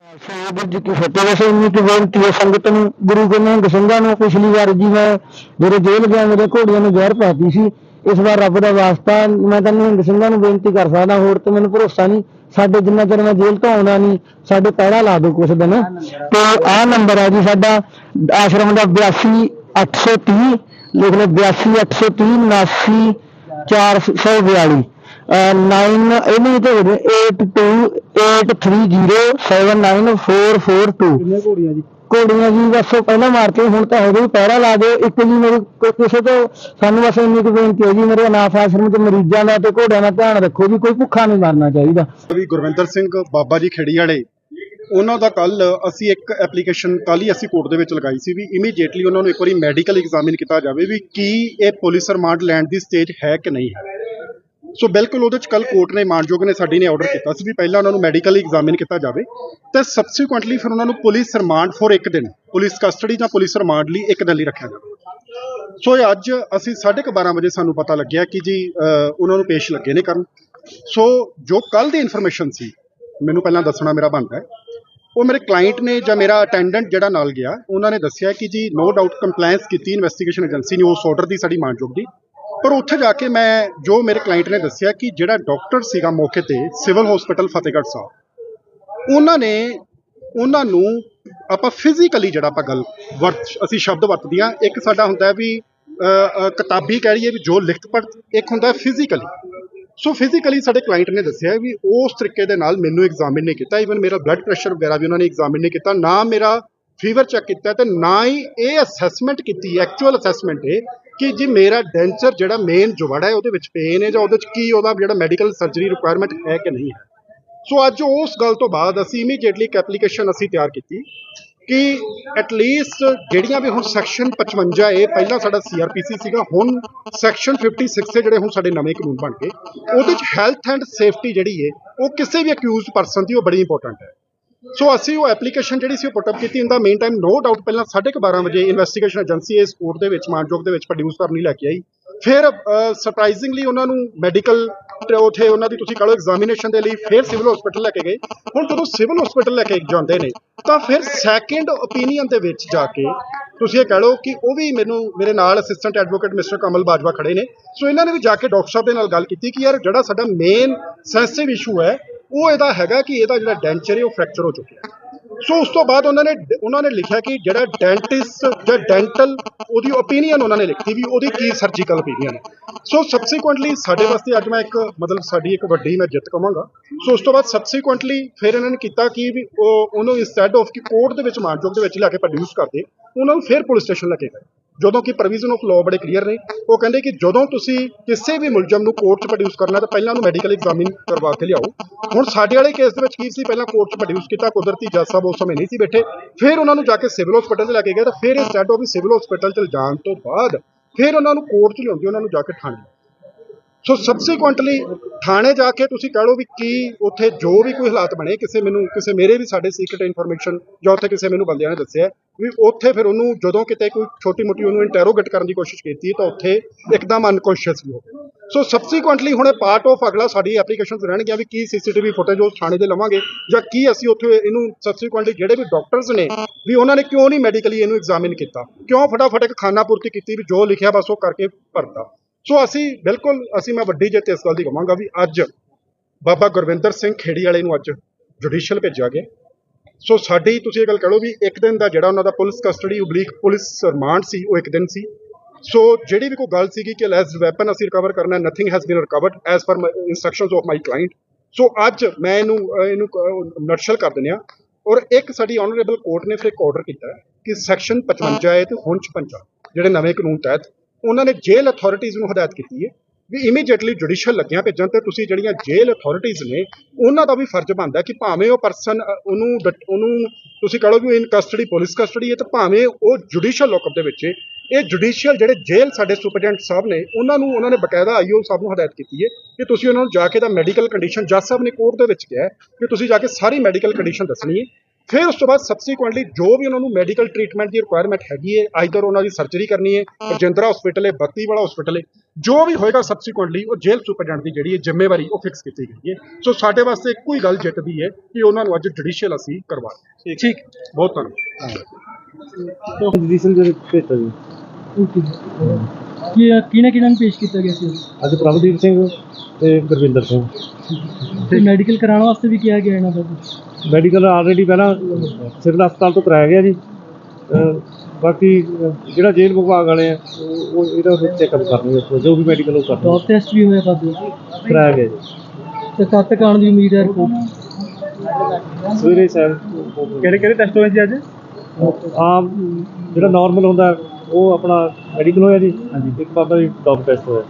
ਸਾਹਿਬ ਜੀ ਕੀ ਫਤਿਹ। ਵਸੇ ਇੰਨੀ ਕੀ ਬੇਨਤੀ ਹੈ ਸੰਗਤ ਨੂੰ, ਗੁਰੂ ਗੋਬਿੰਦ ਸਿੰਘਾਂ ਨੂੰ, ਪਿਛਲੀ ਵਾਰ ਜੀ ਮੈਂ ਮੇਰੇ ਜੇਲ੍ਹ ਗਿਆ, ਮੇਰੇ ਘੋੜੀਆਂ ਨੂੰ ਜ਼ਹਿਰ ਪਾਤੀ ਸੀ। ਇਸ ਵਾਰ ਰੱਬ ਦਾ ਵਾਸਤਾ, ਮੈਂ ਤਾਂ ਨਿਹੰਗ ਸਿੰਘਾਂ ਨੂੰ ਬੇਨਤੀ ਕਰ ਸਕਦਾ, ਹੋਰ ਤੇ ਮੈਨੂੰ ਭਰੋਸਾ ਨਹੀਂ। ਸਾਡੇ ਜਿੰਨਾ ਚਿਰ ਮੈਂ ਜੇਲ੍ਹ ਤੋਂ ਆਉਣਾ ਨਹੀਂ, ਸਾਡੇ ਪਹਿਰਾ ਲਾ ਦਿਓ ਕੁਛ ਦਿਨ। ਤੇ ਆਹ ਨੰਬਰ ਹੈ ਜੀ ਸਾਡਾ, ਆਸ਼ਰਮ ਦਾ 82830 ਲਿਖ ਲਓ 82830 442 ਨਾਈਨ ਇਹਨੂੰ ਤੇ 8283079442 ਕਿੰਨੇ ਘੋੜੀਆਂ ਜੀ? ਘੋੜੀਆਂ ਜੀ ਬਸ ਉਹ ਪਹਿਲਾਂ ਮਾਰਤੇ ਹੁਣ ਤਾਂ ਹੋ ਗਈ ਪਹਿਰਾ ਲਾ ਦਿਓ। ਇੱਕ ਜੀ ਮੇਰੇ ਕੋ- ਕਿਸੇ ਤੋਂ ਸਾਨੂੰ ਬਸ ਇੰਨੀ ਕੁ ਬੇਨਤੀ ਹੈ ਜੀ ਮੇਰੇ ਅਨਾਥ ਆਸ਼ਰਮ ਤੇ ਮਰੀਜ਼ਾਂ ਦਾ ਤੇ ਘੋੜਿਆਂ ਦਾ ਧਿਆਨ ਰੱਖੋ ਵੀ ਕੋਈ ਭੁੱਖਾ ਨਹੀਂ ਮਰਨਾ ਚਾਹੀਦਾ। ਵੀ ਗੁਰਵਿੰਦਰ ਸਿੰਘ ਬਾਬਾ ਜੀ ਖੇੜੀ ਵਾਲੇ ਉਹਨਾਂ ਦਾ ਕੱਲ ਅਸੀਂ ਇੱਕ ਐਪਲੀਕੇਸ਼ਨ ਕੱਲ ਹੀ ਅਸੀਂ ਕੋਰਟ ਦੇ ਵਿੱਚ ਲਗਾਈ ਸੀ ਵੀ ਇਮੀਡੀਏਟਲੀ ਉਹਨਾਂ ਨੂੰ ਇੱਕ ਵਾਰੀ ਮੈਡੀਕਲ ਐਗਜ਼ਾਮਿਨ ਕੀਤਾ ਜਾਵੇ ਵੀ ਕੀ ਇਹ ਪੁਲਿਸ ਰਿਮਾਂਡ ਲੈਣ ਦੀ ਸਟੇਜ ਹੈ ਕਿ ਨਹੀਂ ਹੈ। ਸੋ ਬਿਲਕੁਲ ਉਹਦੇ ਚ ਕੱਲ ਕੋਰਟ ਨੇ ਮਾਨਯੋਗ ਨੇ ਸਾਡੀ ਨੇ ਆਰਡਰ ਕੀਤਾ ਸੀ ਵੀ ਪਹਿਲਾਂ ਉਹਨਾਂ ਨੂੰ ਮੈਡੀਕਲ ਐਗਜ਼ਾਮਿਨ ਕੀਤਾ ਜਾਵੇ ਤੇ ਸਬਸੀਕੁਐਂਟਲੀ ਫਿਰ ਉਹਨਾਂ ਨੂੰ ਪੁਲਿਸ ਰਿਮਾਂਡ ਫੋਰ ਇੱਕ ਦਿਨ ਪੁਲਿਸ ਕਸਟਡੀ ਜਾਂ ਪੁਲਿਸ ਰਿਮਾਂਡ ਲਈ ਇੱਕ ਦਿਨ ਲਈ ਰੱਖਿਆ ਜਾਵੇ। ਸੋ ਇਹ ਅੱਜ ਅਸੀਂ 12:30 ਵਜੇ ਸਾਨੂੰ ਪਤਾ ਲੱਗਿਆ ਕਿ ਜੀ ਉਹਨਾਂ ਨੂੰ ਪੇਸ਼ ਲੱਗੇ ਨੇ ਕਰਨ। ਸੋ ਜੋ ਕੱਲ ਦੀ ਇਨਫੋਰਮੇਸ਼ਨ ਸੀ, ਮੈਨੂੰ ਪਹਿਲਾਂ ਦੱਸਣਾ ਮੇਰਾ ਬਣਦਾ ਹੈ, ਉਹ ਮੇਰੇ ਕਲਾਇੰਟ ਨੇ ਜਾਂ ਮੇਰਾ ਅਟੈਂਡੈਂਟ ਜਿਹੜਾ ਨਾਲ ਗਿਆ, ਉਹਨਾਂ ਨੇ ਦੱਸਿਆ ਕਿ ਜੀ ਨੋ ਡਾਊਟ ਕੰਪਲਾਈਂਸ ਕੀਤੀ ਇਨਵੈਸਟੀਗੇਸ਼ਨ ਏਜੰਸੀ ਨੇ ਉਸ ਆਰਡਰ ਦੀ ਸਾਡੀ ਮਾਨਯੋਗ ਦੀ। ਪਰ ਉੱਥੇ ਜਾ ਕੇ ਮੈਂ ਜੋ ਮੇਰੇ ਕਲਾਇੰਟ ਨੇ ਦੱਸਿਆ ਕਿ ਜਿਹੜਾ ਡਾਕਟਰ ਸੀਗਾ ਮੌਕੇ ਤੇ ਸਿਵਲ ਹਸਪੀਟਲ ਫਤਿਹਗੜ੍ਹ ਸਾਹਿਬ, ਉਹਨਾਂ ਨੇ, ਉਹਨਾਂ ਨੂੰ ਆਪਾਂ ਫਿਜ਼ੀਕਲੀ ਜਿਹੜਾ ਆਪਾਂ ਗੱਲ ਵਰਤ, ਅਸੀਂ ਸ਼ਬਦ ਵਰਤਦੇ ਹਾਂ, ਇੱਕ ਸਾਡਾ ਹੁੰਦਾ ਵੀ ਕਿਤਾਬੀ ਕਹਿ ਲਈਏ ਵੀ ਜੋ ਲਿਖਤ ਪੜ੍ਹ, ਇੱਕ ਹੁੰਦਾ ਫਿਜ਼ੀਕਲੀ ਸੋ ਫਿਜ਼ੀਕਲੀ ਸਾਡੇ ਕਲਾਇੰਟ ਨੇ ਦੱਸਿਆ ਵੀ ਉਸ ਤਰੀਕੇ ਦੇ ਨਾਲ ਮੈਨੂੰ ਐਗਜ਼ਾਮਿਨ ਨਹੀਂ ਕੀਤਾ ਇਵਨ ਮੇਰਾ ਬਲੱਡ ਪ੍ਰੈਸ਼ਰ ਵਗੈਰਾ ਵੀ ਉਹਨਾਂ ਨੇ ਐਗਜ਼ਾਮਿਨ ਨਹੀਂ ਕੀਤਾ, ਨਾ ਮੇਰਾ ਫੀਵਰ ਚੈੱਕ ਕੀਤਾ ਤੇ ਨਾ ਹੀ ਇਹ ਅਸੈਸਮੈਂਟ ਕੀਤੀ ਐਕਚੁਅਲ ਅਸੈਸਮੈਂਟ ਇਹ ਕਿ ਜੀ ਮੇਰਾ ਡੈਂਚਰ ਜਿਹੜਾ ਮੇਨ ਜੁਵੜ ਹੈ, ਉਹਦੇ ਵਿੱਚ ਪੇਨ ਹੈ ਜਾਂ ਉਹਦੇ ਵਿੱਚ ਕੀ ਉਹਦਾ ਜਿਹੜਾ ਮੈਡੀਕਲ ਸਰਜਰੀ ਰਿਕੁਆਇਰਮੈਂਟ ਹੈ ਕਿ ਨਹੀਂ ਹੈ? ਸੋ ਅੱਜ ਉਸ ਗੱਲ ਤੋਂ ਬਾਅਦ ਅਸੀਂ ਇਮੀਡੀਏਟਲੀ ਇੱਕ ਐਪਲੀਕੇਸ਼ਨ ਅਸੀਂ ਤਿਆਰ ਕੀਤੀ ਕਿ ਐਟ ਲੀਸਟ ਜਿਹੜੀਆਂ ਵੀ ਹੁਣ ਸੈਕਸ਼ਨ 55 ਏ ਪਹਿਲਾਂ ਸਾਡਾ ਸੀਆਰਪੀਸੀ ਸੀਗਾ, ਹੁਣ ਸੈਕਸ਼ਨ 56 ਏ ਜਿਹੜੇ ਹੁਣ ਸਾਡੇ ਨਵੇਂ ਕਾਨੂੰਨ ਬਣ ਗਏ, ਉਹਦੇ ਚ ਹੈਲਥ ਐਂਡ ਸੇਫਟੀ ਜਿਹੜੀ ਏ ਉਹ ਕਿਸੇ ਵੀ ਅਕਿਊਜ਼ਡ ਪਰਸਨ ਦੀ ਉਹ ਬੜੀ ਇੰਪੋਰਟੈਂਟ ਹੈ। ਸੋ ਅਸੀਂ ਉਹ ਐਪਲੀਕੇਸ਼ਨ ਜਿਹੜੀ ਸੀ ਉਹ ਪੁੱਟ ਅਪ ਕੀਤੀ। ਇਨ ਦਾ ਮੇਨ ਟਾਈਮ ਨੋ ਡਾਊਟ ਪਹਿਲਾਂ 12:30 ਵਜੇ ਇਨਵੈਸਟੀਗੇਸ਼ਨ ਏਜੰਸੀ ਇਸ ਕੋਰਟ ਦੇ ਵਿੱਚ, ਮਾਨਯੋਗ ਦੇ ਵਿੱਚ ਪ੍ਰੋਡਿਊਸ ਕਰਨੀ ਲੈ ਕੇ ਆਈ। ਫਿਰ ਸਰਪ੍ਰਾਈਜ਼ਿੰਗਲੀ ਉਹਨਾਂ ਨੂੰ ਮੈਡੀਕਲ ਉਥੇ ਉਹਨਾਂ ਦੀ ਤੁਸੀਂ ਕਹ ਲਓ ਐਗਜ਼ਾਮੀਨੇਸ਼ਨ ਦੇ ਲਈ ਫਿਰ ਸਿਵਲ ਹਸਪੀਟਲ ਲੈ ਕੇ ਗਏ। ਹੁਣ ਜਦੋਂ ਸਿਵਲ ਹਸਪੀਟਲ ਲੈ ਕੇ ਜਾਂਦੇ ਨੇ, ਤਾਂ ਫਿਰ ਸੈਕੰਡ ਓਪੀਨੀਅਨ ਦੇ ਵਿੱਚ ਜਾ ਕੇ ਤੁਸੀਂ ਇਹ ਕਹ ਲਓ ਕਿ ਉਹ ਵੀ ਮੈਨੂੰ, ਮੇਰੇ ਨਾਲ assistant advocate mister Kamal Bajwa ਖੜੇ ਨੇ। ਸੋ ਇਹਨਾਂ ਨੇ ਵੀ ਜਾ ਕੇ ਡਾਕਟਰ ਸਾਹਿਬ ਦੇ ਨਾਲ ਗੱਲ ਕੀਤੀ ਕਿ ਯਾਰ ਜਿਹੜਾ ਸਾਡਾ ਮੇਨ ਸੈਂਸਿਟਿਵ ਇਸ਼ੂ ਹੈ ਉਹ ਇਹਦਾ ਹੈਗਾ ਕਿ ਇਹਦਾ ਜਿਹੜਾ ਡੈਂਚਰ ਹੈ ਉਹ ਫ੍ਰੈਕਚਰ ਹੋ ਚੁੱਕਿਆ। ਸੋ ਉਸ ਤੋਂ ਬਾਅਦ ਉਹਨਾਂ ਨੇ ਉਹਨਾਂ ਨੇ ਲਿਖਿਆ ਕਿ ਜਿਹੜਾ ਡੈਂਟਿਸਟ ਜਾਂ ਡੈਂਟਲ ਉਹਦੀ ਓਪੀਨੀਅਨ ਉਹਨਾਂ ਨੇ ਲਿਖੀ ਵੀ ਉਹਦੀ ਕੀ ਸਰਜੀਕਲ ਓਪੀਨੀਅਨ ਹੈ। ਸੋ ਸਬਸੀਕੁਐਂਟਲੀ ਸਾਡੇ ਵਾਸਤੇ ਅੱਜ ਮੈਂ ਇੱਕ, ਮਤਲਬ ਸਾਡੀ ਇੱਕ ਵੱਡੀ ਮੈਂ ਜਿੱਤ ਕਵਾਂਗਾ ਸੋ ਉਸ ਤੋਂ ਬਾਅਦ ਸਬਸੀਕੁਐਂਟਲੀ ਫਿਰ ਇਹਨਾਂ ਨੇ ਕੀਤਾ ਕਿ ਵੀ ਉਹ, ਉਹਨੂੰ ਇੰਸਟੈਡ ਆਫ ਕਿ ਕੋਰਟ ਦੇ ਵਿੱਚ ਮਾਨਯੋਗ ਦੇ ਵਿੱਚ ਲਿਆ ਕੇ ਪ੍ਰੋਡਿਊਸ ਕਰਦੇ, ਉਹਨਾਂ ਨੂੰ ਫਿਰ ਪੁਲਿਸ ਸਟੇਸ਼ਨ ਲੈ ਕੇ ਗਏ। ਜਦੋਂ ਕਿ ਪ੍ਰੋਵੀਜ਼ਨ ਆਫ ਲਾਅ ਬੜੇ ਕਲੀਅਰ ਨੇ, ਉਹ ਕਹਿੰਦੇ ਕਿ ਜਦੋਂ ਤੁਸੀਂ ਕਿਸੇ ਵੀ ਮੁਲਜ਼ਮ ਨੂੰ ਕੋਰਟ 'ਚ ਪ੍ਰੋਡਿਊਸ ਕਰਨਾ ਤਾਂ ਪਹਿਲਾਂ ਉਹਨੂੰ ਮੈਡੀਕਲ ਐਗਜ਼ਾਮਿਨ ਕਰਵਾ ਕੇ ਲਿਆਓ। ਹੁਣ ਸਾਡੇ ਵਾਲੇ ਕੇਸ ਦੇ ਵਿੱਚ ਕੀ ਸੀ? ਪਹਿਲਾਂ ਕੋਰਟ 'ਚ ਪ੍ਰੋਡਿਊਸ ਕੀਤਾ, ਕੁਦਰਤੀ ਜੱਜ ਸਾਹਿਬ ਉਸ ਸਮੇਂ ਨਹੀਂ ਸੀ ਬੈਠੇ। ਫਿਰ ਉਹਨਾਂ ਨੂੰ ਜਾ ਕੇ ਸਿਵਲ ਹਸਪੀਟਲ 'ਚ ਲੈ ਕੇ ਗਏ, ਤਾਂ ਫਿਰ ਇੰਸਟੈਡ ਆਫ ਸਿਵਲ ਹਸਪੀਟਲ 'ਚ ਜਾਣ ਤੋਂ ਬਾਅਦ ਫਿਰ ਉਹਨਾਂ ਨੂੰ ਕੋਰਟ 'ਚ ਲਿਆਉਂਦੀ, ਉਹਨਾਂ ਨੂੰ ਜਾ ਕੇ ਥਾਣੇ ਸੋ ਸਬਸੀਕੁਐਂਟਲੀ ਥਾਣੇ ਜਾ ਕੇ ਤੁਸੀਂ ਕਹ ਲਓ ਵੀ ਕੀ ਉੱਥੇ ਜੋ ਵੀ ਕੋਈ ਹਾਲਾਤ ਬਣੇ ਕਿਸੇ ਮੈਨੂੰ ਕਿਸੇ ਮੇਰੇ ਵੀ ਸਾਡੇ ਸੀਕ੍ਰੀਟ ਇਨਫੋਰਮੇਸ਼ਨ ਜਾਂ ਉੱਥੇ ਕਿਸੇ ਮੈਨੂੰ ਬੰਦਿਆਂ ਨੇ ਦੱਸਿਆ ਵੀ ਉੱਥੇ ਫਿਰ ਉਹਨੂੰ ਜਦੋਂ ਕਿਤੇ ਕੋਈ ਛੋਟੀ ਮੋਟੀ ਉਹਨੂੰ ਇੰਟਰੋਗੇਟ ਕਰਨ ਦੀ ਕੋਸ਼ਿਸ਼ ਕੀਤੀ ਤਾਂ ਉੱਥੇ ਇੱਕਦਮ ਅਨਕੌਂਸ਼ੀਅਸ ਵੀ ਹੋ ਗਿਆ ਸੋ ਸਬਸੀਕੁਐਂਟਲੀ ਹੁਣ ਪਾਰਟ ਆਫ ਅਗਲਾ ਸਾਡੀ ਐਪਲੀਕੇਸ਼ਨਸ ਰਹਿਣਗੀਆਂ ਵੀ ਕੀ ਸੀਸੀਟੀਵੀ ਫੁਟੇਜ ਉਸ ਥਾਣੇ ਦੇ ਲਵਾਂਗੇ ਜਾਂ ਕੀ ਅਸੀਂ ਉੱਥੇ ਇਹਨੂੰ ਸਬਸੀਕੁਐਂਟਲੀ ਜਿਹੜੇ ਵੀ ਡਾਕਟਰਸ ਨੇ ਵੀ ਉਹਨਾਂ ਨੇ ਕਿਉਂ ਨਹੀਂ ਮੈਡੀਕਲੀ ਇਹਨੂੰ ਐਗਜ਼ਾਮਿਨ ਕੀਤਾ ਕਿਉਂ ਫਟਾਫਟ ਇੱਕ ਖਾਨਾ ਪੂਰਤੀ ਕੀਤੀ ਵੀ ਜੋ ਲਿਖਿਆ ਬਸ ਉਹ ਕਰਕੇ ਭਰਤਾ ਸੋ ਅਸੀਂ ਬਿਲਕੁਲ ਅਸੀਂ ਮੈਂ ਵੱਡੀ ਜਿੱਤ ਇਸ ਗੱਲ ਦੀ ਕਹਾਂਗਾ ਵੀ ਅੱਜ ਬਾਬਾ ਗੁਰਵਿੰਦਰ ਸਿੰਘ ਖੇੜੀ ਵਾਲੇ ਨੂੰ ਅੱਜ ਜੁਡੀਸ਼ੀਅਲ ਭੇਜਿਆ ਗਿਆ। ਸੋ ਸਾਡੀ ਤੁਸੀਂ ਇਹ ਗੱਲ ਕਹ ਲਓ ਵੀ ਇੱਕ ਦਿਨ ਦਾ ਜਿਹੜਾ ਉਹਨਾਂ ਦਾ ਪੁਲਿਸ ਕਸਟਡੀ ਉਬਲੀਕ ਪੁਲਿਸ ਰਿਮਾਂਡ ਸੀ ਉਹ ਇੱਕ ਦਿਨ ਸੀ। ਸੋ ਜਿਹੜੀ ਵੀ ਕੋਈ ਗੱਲ ਸੀਗੀ ਕਿ ਲੈਸ ਵੈਪਨ ਅਸੀਂ ਰਿਕਵਰ ਕਰਨਾ nothing has been recovered as per instructions of my client so ਅੱਜ ਮੈਂ ਇਹਨੂੰ ਇਹਨੂੰ ਨਟਸ਼ਲ ਕਰ ਦਿੰਦੇ ਆ ਔਰ ਇੱਕ ਸਾਡੀ ਆਨਰੇਬਲ ਕੋਰਟ ਨੇ ਫਿਰ ਇੱਕ ਆਰਡਰ ਕੀਤਾ ਕਿ ਸੈਕਸ਼ਨ 55 ਹੈ ਤੇ ਹੁਣ 56 ਜਿਹੜੇ ਨਵੇਂ ਕਾਨੂੰਨ ਤਹਿਤ ਉਹਨਾਂ ਨੇ ਜੇਲ੍ਹ ਅਥਾਰਟੀਜ਼ ਨੂੰ ਹਦਾਇਤ ਕੀਤੀ ਹੈ ਵੀ ਇਮੀਡੀਏਟਲੀ ਜੁਡੀਸ਼ੀਅਲ ਲੱਗਿਆ ਭੇਜਣ ਤੇ ਤੁਸੀਂ ਜਿਹੜੀਆਂ ਜੇਲ੍ਹ ਅਥਾਰਟੀਜ਼ ਨੇ, ਉਹਨਾਂ ਦਾ ਵੀ ਫਰਜ਼ ਬਣਦਾ ਕਿ ਭਾਵੇਂ ਉਹ ਪਰਸਨ ਉਹਨੂੰ ਡਟ- ਉਹਨੂੰ ਤੁਸੀਂ ਕਹ ਲਓ ਵੀ ਇਨ ਕਸਟਡੀ ਪੁਲਿਸ ਕਸਟਡੀ ਹੈ ਤੇ ਭਾਵੇਂ ਉਹ ਜੁਡੀਸ਼ੀਅਲ ਲੋਕਅਪ ਦੇ ਵਿੱਚ ਇਹ ਜੁਡੀਸ਼ੀਅਲ ਜਿਹੜੇ ਜੇਲ੍ਹ ਸਾਡੇ ਸੁਪਰਡੈਂਟ ਸਾਹਿਬ ਨੇ, ਉਹਨਾਂ ਨੂੰ, ਉਹਨਾਂ ਨੇ ਬਕਾਇਦਾ ਆਈਓ ਸਾਹਿਬ ਨੂੰ ਹਦਾਇਤ ਕੀਤੀ ਹੈ ਕਿ ਤੁਸੀਂ ਉਹਨਾਂ ਨੂੰ ਜਾ ਕੇ ਦਾ ਮੈਡੀਕਲ ਕੰਡੀਸ਼ਨ ਜੱਜ ਸਾਹਿਬ ਨੇ ਕੋਰਟ ਦੇ ਵਿੱਚ ਕਿਹਾ ਹੈ ਕਿ ਤੁਸੀਂ ਜਾ ਕੇ ਸਾਰੀ ਮੈਡੀਕਲ ਕੰਡੀਸ਼ਨ ਦੱਸਣੀ ਹੈ ਫਿਰ ਉਸ ਤੋਂ ਬਾਅਦ ਸਬਸੀਕੁਐਂਟਲੀ ਜੋ ਵੀ ਉਹਨਾਂ ਨੂੰ ਮੈਡੀਕਲ ਟ੍ਰੀਟਮੈਂਟ ਦੀ ਰਿਕੁਆਇਰਮੈਂਟ ਹੈਗੀ ਹੈ ਆਈਦਰ ਉਹਨਾਂ ਦੀ ਸਰਜਰੀ ਕਰਨੀ ਹੈ ਰਜਿੰਦਰਾ ਹਸਪੀਟਲ ਹੈ ਬੱਤੀ ਵਾਲਾ ਹਸਪੀਟਲ ਹੈ ਜੋ ਵੀ ਹੋਏਗਾ ਸਬਸੀਕੁਐਂਟਲੀ ਉਹ ਜੇਲ੍ਹ ਸੁਪਰਡੈਂਟ ਦੀ ਜਿਹੜੀ ਹੈ ਜ਼ਿੰਮੇਵਾਰੀ ਉਹ ਫਿਕਸ ਕੀਤੀ ਗਈ ਹੈ। ਸੋ ਸਾਡੇ ਵਾਸਤੇ ਇੱਕੋ ਹੀ ਗੱਲ ਜਿੱਤਦੀ ਹੈ ਕਿ ਉਹਨਾਂ ਨੂੰ ਅੱਜ ਜੁਡੀਸ਼ੀਅਲ ਅਸੀਂ ਕਰਵਾ। ਠੀਕ। ਬਹੁਤ ਧੰਨਵਾਦ। ਜੁਡੀਸ਼ੀਅਲ ਵਿੱਚ ਭੇਜਤਾ ਜੀ ਕੀ ਕਿਹਨਾਂ ਕਿਹਨਾਂ ਨੂੰ ਪੇਸ਼ ਕੀਤਾ ਗਿਆ ਸੀ? ਅੱਜ ਪ੍ਰਭਦੀਪ ਸਿੰਘ ਤੇ ਗੁਰਵਿੰਦਰ ਸਿੰਘ। ਤੇ ਮੈਡੀਕਲ ਕਰਾਉਣ ਵਾਸਤੇ ਵੀ ਕਿਹਾ ਗਿਆ ਇਹਨਾਂ ਦਾ ਮੈਡੀਕਲ ਆਲਰੇਡੀ ਪਹਿਲਾਂ ਸਿਵਲ ਹਸਪਤਾਲ ਤੋਂ ਕਰਾਇਆ ਗਿਆ ਜੀ। ਬਾਕੀ ਜਿਹੜਾ ਜੇਲ੍ਹ ਵਿਭਾਗ ਵਾਲੇ ਆ ਉਹ ਉਹ ਇਹਦਾ ਚੈੱਕਅਪ ਕਰਨਗੇ ਜੋ ਵੀ ਮੈਡੀਕਲ ਉਹ ਕਰਨਗੇ। ਡੌਪ ਟੈਸਟ ਵੀ ਹੋਇਆ ਕਰਦੇ। ਕਰਾਇਆ ਗਿਆ ਜੀ। ਤੇ ਦੀ ਉਮੀਦ ਹੈ ਰਿਪੋਰਟ? ਸਵੇਰੇ ਸਾਹਿਬ ਕਿਹੜੇ ਕਿਹੜੇ ਟੈਸਟ ਹੋਏ ਸੀ ਅੱਜ? ਆਮ ਜਿਹੜਾ ਨਾਰਮਲ ਹੁੰਦਾ ਉਹ ਆਪਣਾ ਮੈਡੀਕਲ ਹੋਇਆ ਜੀ? ਇੱਕ ਬਾਬਾ ਜੀ ਡੌਪ ਟੈਸਟ ਹੋਇਆ।